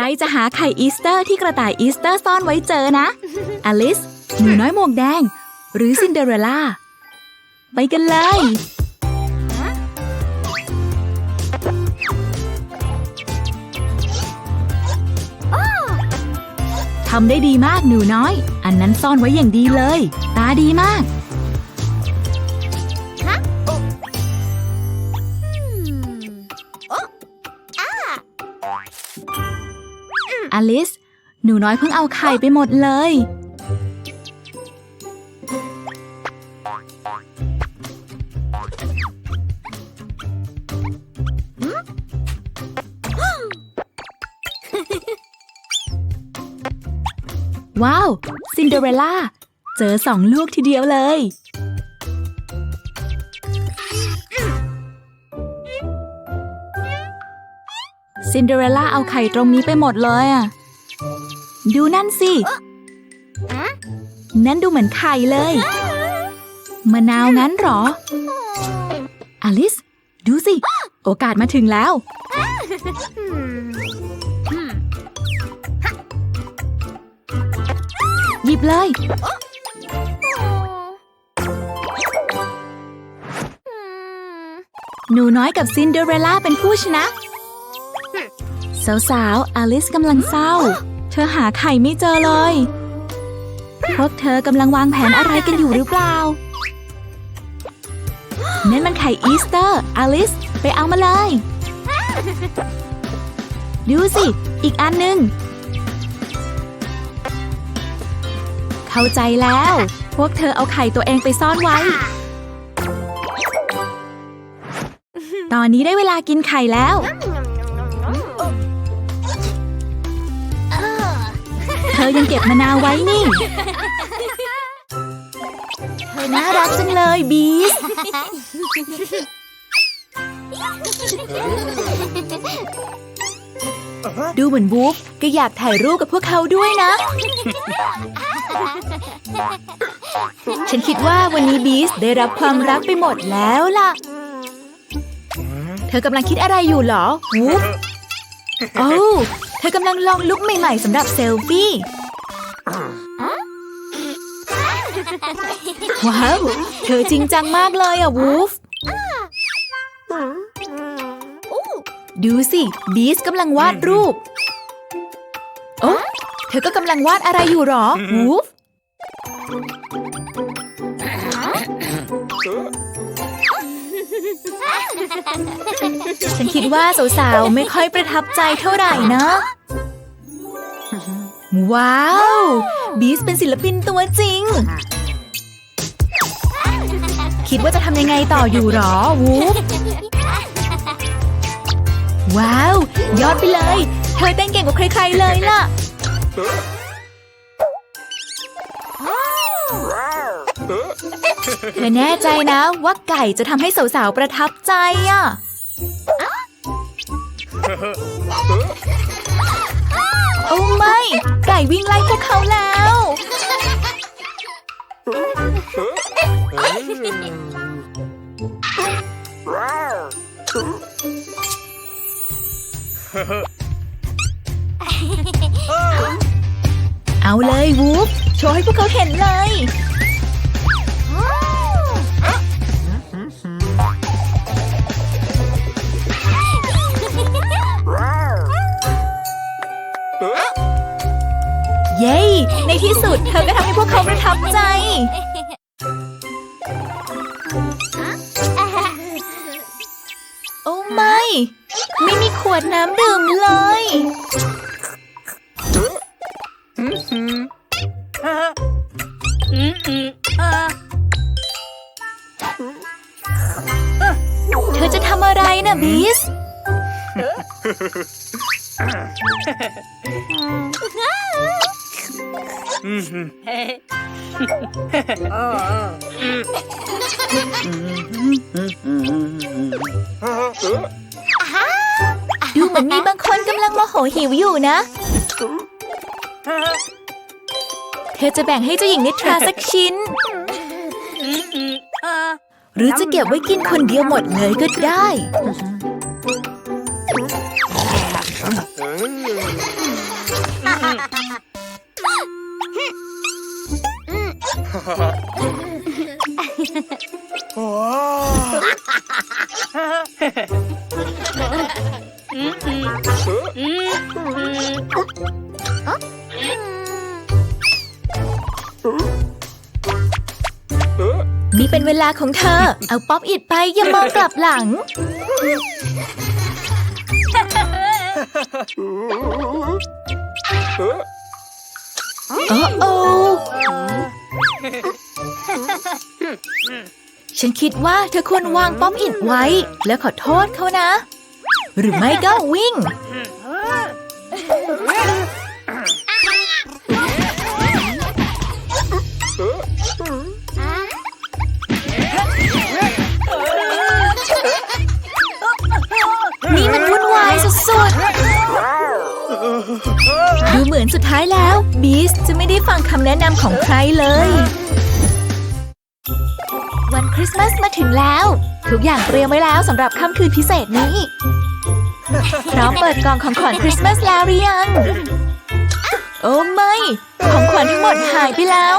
รจะหาไข่อีสเตอร์ที่กระต่ายอีสเตอร์ซ่อนไว้เจอนะ อลิส หนูน้อยหมวกแดง หรือซินเดอเรลล่า ไปกันเลย ทำได้ดีมากหนูน้อย อันนั้นซ่อนไว้อย่างดีเลย ตาดีมาก อลิส หนูน้อยเพิ่งเอาไข่ไปหมดเลย ว้าว ซินเดอเรลล่า เจอสองลูกทีเดียวเลย ซินเดอเรลล่าเอาไข่ตรงนี้ไปหมดเลยอะดูนั่นสินั่นดูเหมือนไข่เลยมะนาวงั้นหรอ อลิส ดูสิ โอกาสมาถึงแล้ว หยิบเลย หนูน้อยกับซินเดอเรลล่าเป็นผู้ชนะ สาวๆ อลิสกำลังเศร้า เธอหาไข่ไม่เจอเลย พวกเธอกำลังวางแผนอะไรกันอยู่หรือเปล่านั่นมันไข่อีสเตอร์ อลิส ไปเอามาเลย ดูสิ อีกอันหนึ่ง เข้าใจแล้ว พวกเธอเอาไข่ตัวเองไปซ่อนไว้ ตอนนี้ได้เวลากินไข่แล้ว อยังเก็บมะนาวไว้นี่ เธอน่ารักจังเลยบีส ดูเหมือนวูฟก็อยากถ่ายรูปกับพวกเขาด้วยนะ ฉันคิดว่าวันนี้บีสได้รับความรักไปหมดแล้วล่ะ เธอกำลังคิดอะไรอยู่เหรอวูฟโอ้เธอกำลังลองลุกใหม่ ๆสำหรับเซลฟี่ ว้าว เธอจริงจังมากเลยอะวูฟ ดูสิ บีสกำลังวาดรูป โอ้เธอก็กำลังวาดอะไรอยู่หรอ วูฟ ฉันคิดว่าสาวๆ ไม่ค่อยประทับใจเท่าไหร่นะ ว้าว บีสเป็นศิลปินตัวจริง คิดว่าจะทำยังไงต่ออยู่หรอ วูฟว้าว ยอดไปเลย เธอเต้นเก่งกว่าใครๆเลยล่ะ เธอแน่ใจนะว่าไก่จะทำให้สาวๆประทับใจอะ โอ้ไม่ ไก่วิ่งไล่พวกเขาแล้ว เอาเลยวูฟโชว์ให้พวกเขาเห็นเลย เย้ ในที่สุดเธอก็ทำให้พวกเขาประทับใจ โอ้ไม่ ไม่มีขวดน้ำดื่มเลย เธอจะทำอะไรนะบีส ดูเหมือนมีบางคนกำลังโมโหหิวอยู่นะ เธอจะแบ่งให้เจ้าหญิงนิทราสักชิ้น หรือจะเก็บไว้กินคนเดียวหมดเลยก็ได้ นี่เป็นเวลาของเธอ เอาป๊อปอิดไปอย่ามองกลับหลัง โอ้โอ้ ฉันคิดว่าเธอควรวางป๊อปอิดไว้ แล้วขอโทษเขานะ หรือไม่ก็วิ่ง นี่มันวุ่นวายสุดๆ ดูเหมือนสุดท้ายแล้ว บีสจะไม่ได้ฟังคำแนะนำของใครเลย คริสต์มาสมาถึงแล้ว ทุกอย่างเตรียมไว้แล้วสำหรับค่ำคืนพิเศษนี้ พร้อมเปิดกล่องของขวัญคริสต์มาสแล้วหรือยัง โอ้ไม่ ของขวัญทั้งหมดหายไปแล้ว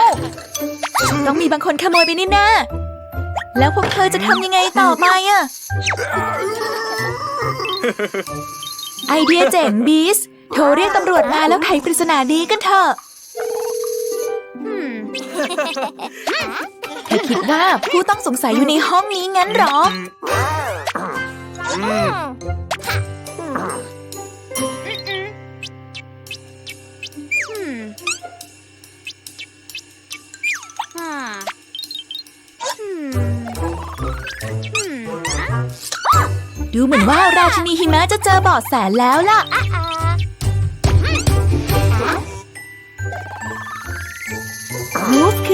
ต้องมีบางคนขโมยไปนี่น่แล้วพวกเธอจะทำยังไงต่อไปอะไอเดียเจ๋งบีสโทรเรียกตำรวจมาแล้วไขปริศนานี้กันเถอะ เธอคิดว่าผู้ต้องสงสัยอยู่ในห้องนี้งั้นหรอ ดูเหมือนว่าราชินีหิมะจะเจอเบาะแสแล้วล่ะ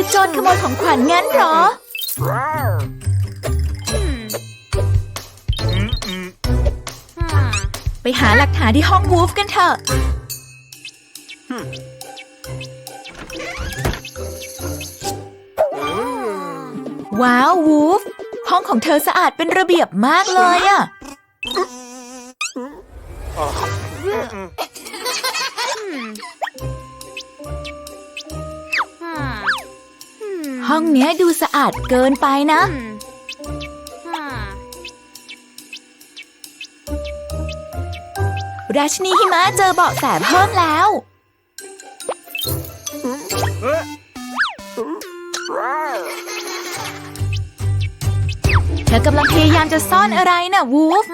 คือโจรขโมยของขวัญงั้นเหรอ ไปหาหลักฐานที่ห้องวูฟกันเถอะว้าววูฟ ห้องของเธอสะอาดเป็นระเบียบมากเลยอะ ห้องเนี้ยดูสะอาดเกินไปนะ ราชินีหิมะเจอเบาะแสเพิ่มแล้ว เธอกำลังพยายามจะซ่อนอะไรนะะวูฟ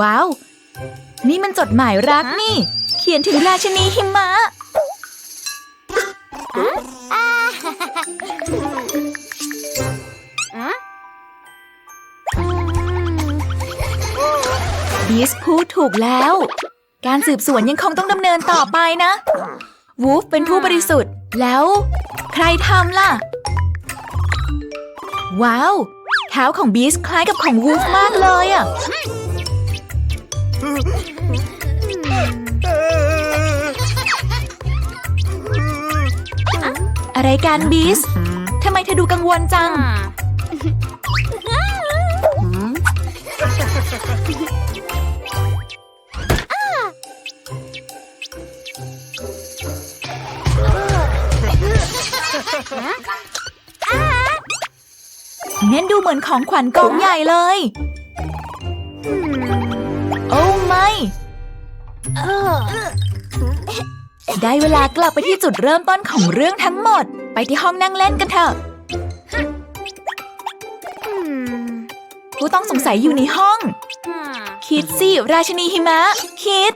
ว้าว นี่มันจดหมายรักนี่ เขียนถึงราชินีหิมะ บีสพูดถูกแล้ว การสืบสวนยังคงต้องดำเนินต่อไปนะวูฟเป็นผู้บริสุทธิ์แล้ว ใครทำล่ะ ว้าวเท้าของบีสคล้ายกับของวูฟมากเลยอะอะไรกันบีสทำไมเธอดูกังวลจัง งั้นดูเหมือนของขวัญกองใหญ่เลย โอ้ไม่ได้เวลากลับไปที่จุดเริ่มต้นของเรื่องทั้งหมด ไปที่ห้องนั่งเล่นกันเถอะ ผู้ต้องสงสัยอยู่ในห้อง คิดสิ ราชินีหิมะ คิด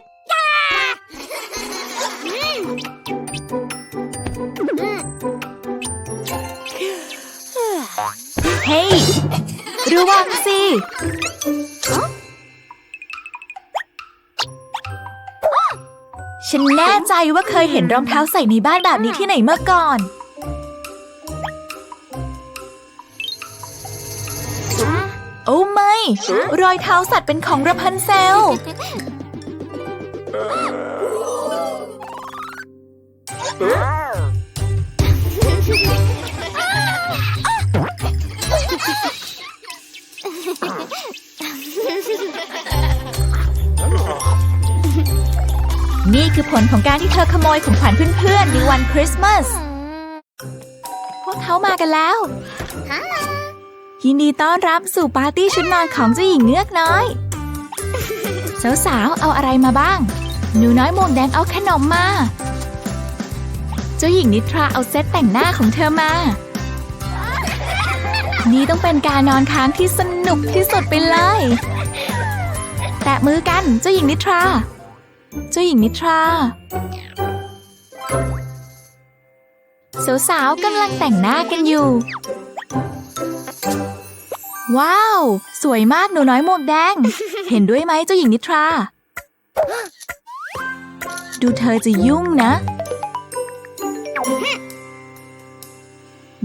เฮ้ยระวังสิฉันแน่ใจว่าเคยเห็นรองเท้าใส่ในบ้านแบบนี้ที่ไหนเมื่อก่อน โอ้ไม่ รอยเท้าสัตว์เป็นของระพันเซล นี่คือผลของการที่เธอขโมยของขวัญเพื่อนๆในวันคริสต์มาส พวกเขามากันแล้ว ยินดีต้อนรับสู่ปาร์ตี้ชุดนอนของเจ้าหญิงเงือกน้อย สาวๆ เอาอะไรมาบ้าง หนูน้อยหมวกแดงเอาขนมมา เจ้าหญิงนิทราเอาเซตแต่งหน้าของเธอมา นี่ต้องเป็นการนอนค้างที่สนุกที่สุดไปเลย แตะมือกันเจ้าหญิงนิทรา เจ้าหญิงนิทรา สาวๆกำลังแต่งหน้ากันอยู่ ว้าว สวยมากหนูน้อยหมวกแดง เห็นด้วยไหมเจ้าหญิงนิทรา ดูเธอจะยุ่งนะ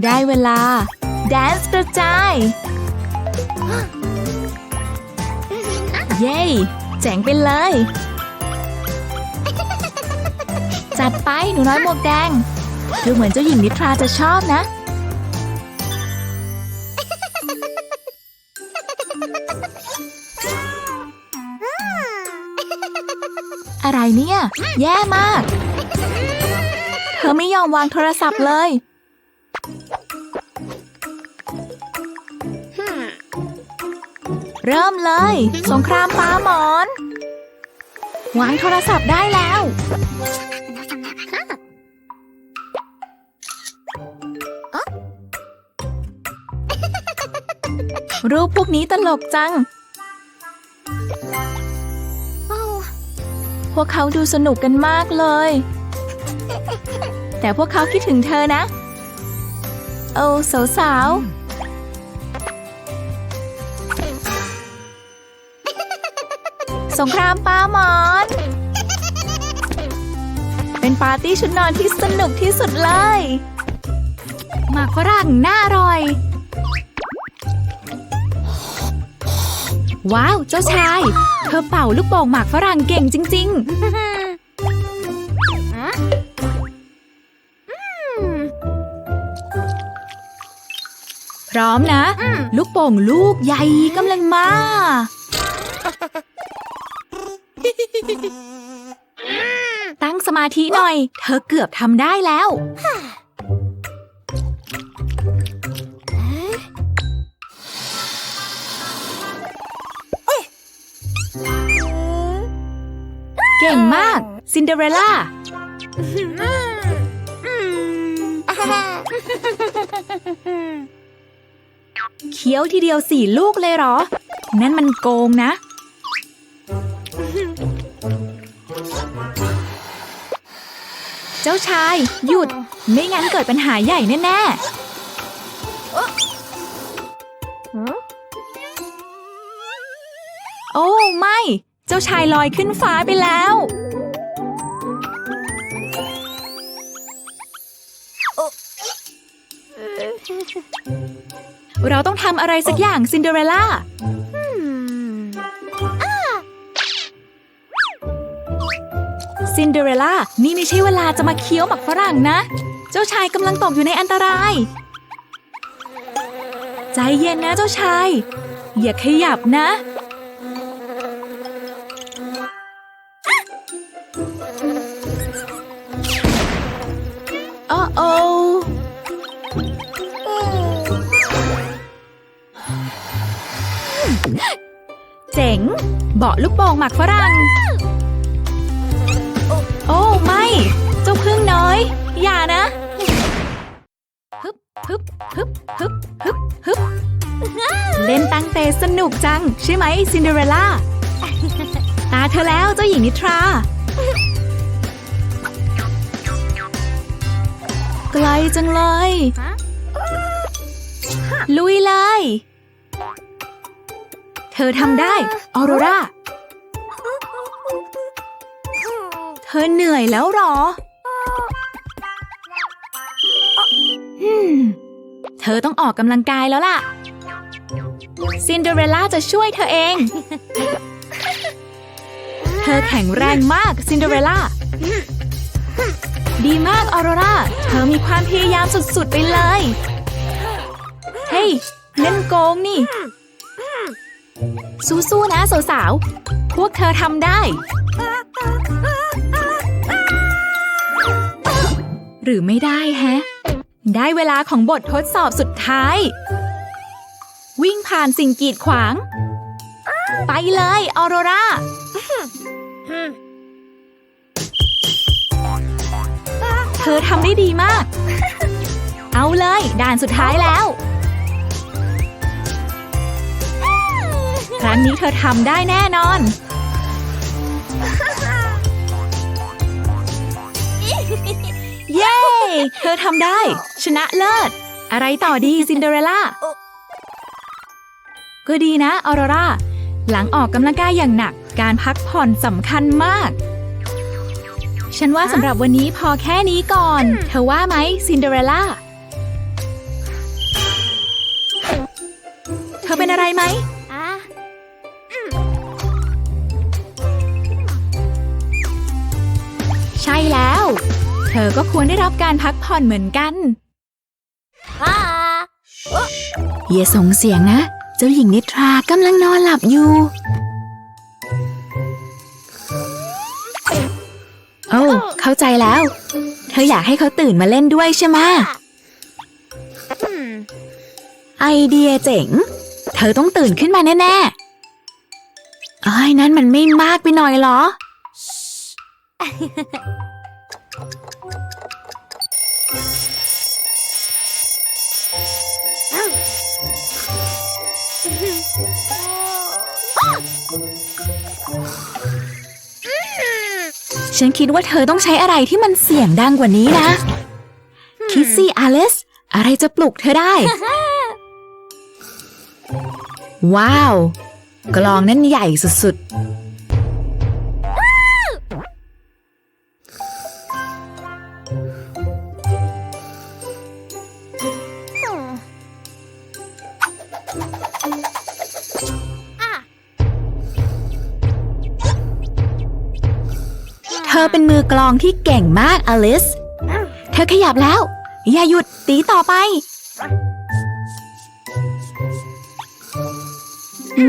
ได้เวลา แดนซ์กระจาย เย้เจ๋งไปเลย จัดไปหนูน้อยหมวกแดง ดูเหมือนเจ้าหญิงนิทราจะชอบนะ อะไรเนี่ย แย่มาก เธอไม่ยอมวางโทรศัพท์เลย เริ่มเลย สงครามปลาหมอน วางโทรศัพท์ได้แล้ว รูปพวกนี้ตลกจัง พวกเขาดูสนุกกันมากเลย แต่พวกเขาคิดถึงเธอนะ โอ้สาวสาวสงครามปลาหมอน เป็นปาร์ตี้ชุดนอนที่สนุกที่สุดเลย หมากฝรั่งน่าอร่อย ว้าว เจ้าชาย เธอเป่าลูกโป่งหมากฝรั่งเก่งจริง ๆ พร้อมนะ ลูกโป่งลูกใหญ่กำลังมา ตั้งสมาธิหน่อย เธอเกือบทำได้แล้ว ซินเดอเรลล่าเคี้ยวทีเดียวสี่ลูกเลยเหรอ นั่นมันโกงนะ เจ้าชาย หยุด ไม่งั้นเกิดปัญหาใหญ่แน่ๆ โอ้ ไม่ เจ้าชายลอยขึ้นฟ้าไปแล้ว เราต้องทำอะไรสักอย่างซินเดอเรลล่าซินเดอเรลล่า นี่ไม่ใช่เวลาจะมาเคี้ยวหมักฝรั่งนะ เจ้าชายกำลังตกอยู่ในอันตราย ใจเย็นนะเจ้าชาย อย่าขยับนะ จ๋ง เบาะลูกโป่งหมักฝรั่ง โอ้ไม่ เจ้าพึ่งน้อย อย่านะฮึบฮึบฮึบฮึบฮึบฮึบเล่นตั้งเตสนุกจัง ใช่ไหมซินเดอเรลล่า ตาเธอแล้วเจ้าหญิงนิทรา ไกลจังเลย ลุยเลย เธอทำได้ ออโรรา เธอเหนื่อยแล้วเหรออืมเธอต้องออกกำลังกายแล้วล่ะ ซินเดอเรลล่าจะช่วยเธอเอง เธอแข็งแรงมากซินเดอเรลล่า ดีมากออโรรา เธอมีความพยายามสุดๆไปเลย เฮ้ยเล่นโกงนี่ สู้ๆนะสาวๆ พวกเธอทำได้ หรือไม่ได้แฮะ ได้เวลาของบททดสอบสุดท้าย วิ่งผ่านสิ่งกีดขวาง ไปเลย ออโรราเธอทำได้ดีมาก เอาเลย ด่านสุดท้ายแล้ว ครั้งนี้เธอทำได้แน่นอน เย้ เธอทำได้ ชนะเลิศ อะไรต่อดีซินเดอเรลล่า ก็ดีนะออโรราหลังออกกำลังกายอย่างหนัก การพักผ่อนสำคัญมาก ฉันว่าสำหรับวันนี้พอแค่นี้ก่อน เธอว่าไหมซินเดอเรลล่า เธอเป็นอะไรไหม อก็ควรได้รับการพักผ่อนเหมือนกัน อย่าส่งเสียงนะ เจ้าหญิงนิทรากำลังนอนหลับอยู่ โอ้เข้าใจแล้ว เธออยากให้เขาตื่นมาเล่นด้วยใช่ไหมไอเดียเจ๋ง เธอต้องตื่นขึ้นมาแน่ๆเอ้นั้นมันไม่มากไปหน่อยเหรอ ฉันคิดว่าเธอต้องใช้อะไรที่มันเสียงดังกว่านี้นะ คิดซี่อลิสอะไรจะปลุกเธอได้ ว้าว กลองนั่นใหญ่สุดๆ เป็นมือกลองที่เก่งมากอลิส เธอขยับแล้ว อย่าหยุดตีต่อไป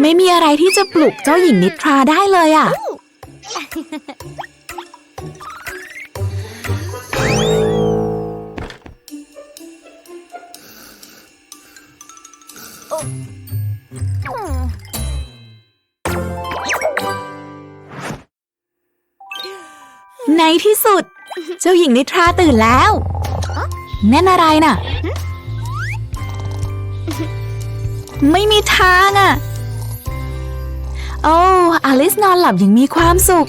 ไม่มีอะไรที่จะปลุกเจ้าหญิงนิทราได้เลยอะ ที่สุด เจ้าหญิงนิทราตื่นแล้วนั่นอะไรน่ะ ไม่มีทางอะ โอ้อลิสนอนหลับอย่างมีความสุข